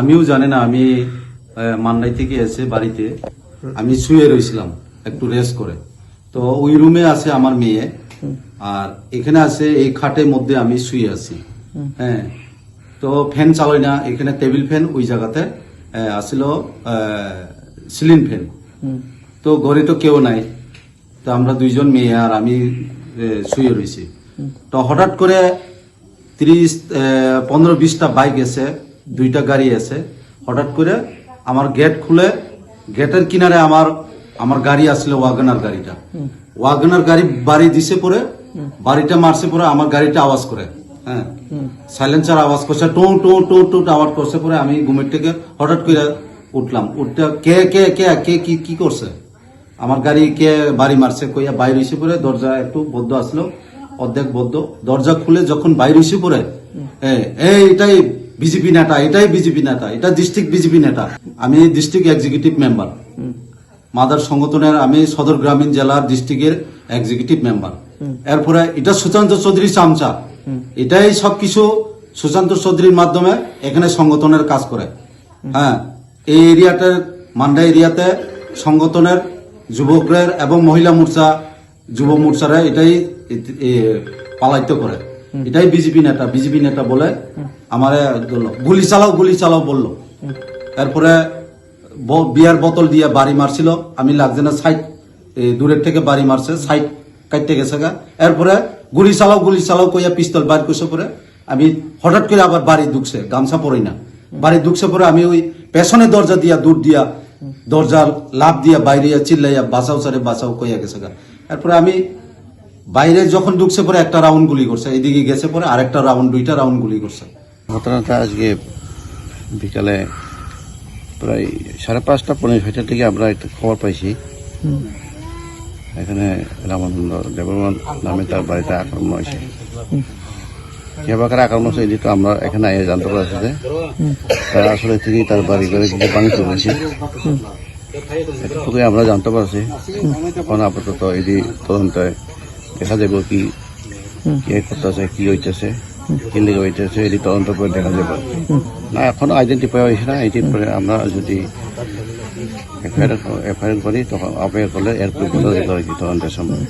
আমিও জানি না, আমি মান্নাই থেকে এসে বাড়িতে আমি শুয়ে রয়েছিলাম একটু রেস্ট করে। তো ওই রুমে আছে আমার মেয়ে, আর এখানে আছে এই খাটের মধ্যে আমি শুয়ে আছি। হ্যাঁ তো ফ্যান চালাই না, এখানে টেবিল ফ্যান ওই জায়গাতে আসিল সিলিং ফ্যান তো ঘরে তো কেউ নাই, তো আমরা দুইজন মেয়ে আর আমি শুয়ে রয়েছি তো হঠাৎ করে তিরিশ পনেরো, বিশটা বাইক এসে দুইটা গাড়ি আছে। হঠাৎ করে আমার গেট খুলে গেটের কিনারে আমার আমার গাড়ি আসলে ওয়াগনার গাড়িটা। ওয়াগনার গাড়ি বাড়ি দিছে পরে বাড়িটা মারছে পরে আমার গাড়িটা আওয়াজ করে হ্যাঁ। সাইলেন্সার আওয়াজ করছে টো টো টো টো আওয়াজ করছে পরে আমি ঘুমের থেকে হঠাৎ করে উঠলাম। উঠতে কে কে কে কে কি কি করছে? আমার গাড়ি কে বাড়ি মারছে কইয়া বাইরে এসে পরে দরজা একটু বদ্ধ আসলো। অর্ধেক বদ্ধ দরজা খুলে যখন বাইরে এসে পরে এ, এই এটাই বিজেপি নেতা, এটাই বিজেপি নেতা, এটা ডিস্ট্রিক্ট বিজেপি নেতা। আমি ডিস্ট্রিক্ট এক্সিকিউটিভ মেম্বার মাদার সংগঠনের, আমি সদর গ্রামীণ জেলার ডিস্ট্রিক্টের এক্সিকিউটিভ মেম্বার এরপরে এটা সুশান্ত চৌধুরী চামচা। এটাই সবকিছু সুশান্ত চৌধুরীর মাধ্যমে এখানে সংগঠনের কাজ করে। হ্যাঁ এই এরিয়াটার মান্ডা এরিয়াতে সংগঠনের যুবকদের এবং মহিলা মোর্চা, যুব মোর্চারা এটাই পালাইত করে। এটাই বিজেপি নেতা। বিজেপি নেতা বলে আমারে গুলি চালাও গুলি চালাও বলল। এরপরে ব- বিয়ার বোতল দিয়ে বাড়ি মারছিল। আমি লাগছে না সাইড দূরের থেকে বাড়ি মারছে সাইড কাটতে গেছে গা। এরপরে গুলি চালাও গুলি চালাও কইয়া পিস্তল বাইর করছে পরে। আমি হঠাৎ করে আবার বাড়ি ঢুকছে গামছা পরি না। বাড়ি ঢুকছে পরে আমি ওই পেছনে দরজা দিয়া দূর দিয়া দরজা লাভ দিয়া বাইরে চিল্লাইয়া বাঁচাও সারে বাঁচাও কইয়া গেছে গা। এরপরে আমি বাইরে যখন ঢুকছে পরে একটা রাউন্ড গুলি করছে, এদিকে গেছে পরে আরেকটা রাউন্ড দুইটা রাউন্ড গুলি করছে। ঘটনাটা আজকে বিকালে প্রায় সাড়ে পাঁচটা পনেরো ছয়টার দিকে আমরা একটা খবর পাইছি। এখানে রামানন্দ দেববর্মন নামে তার বাড়িতে আক্রমণ হয়েছে। কে বাকার আক্রমণ হয়েছে এটি তো আমরা এখানে আইয়ে জানতে পারছি যে তারা আসলে থেকেই তার বাড়ি করে কিছু পানি চলেছে এটুকুই আমরা জানতে পারছি। এখন আপাতত এটি তদন্তে দেখা যাবে কি কে করতেছে কি হইতেছে কি লেগে হইতেছে এটি তদন্ত করে দেখা যাবে। না এখনও আইডেন্টিফাই হয়েছে না এটি আমরা যদি এফআইআর এফআইআর করি তখন অপেক্ষা করলে এর তদন্তের সময়।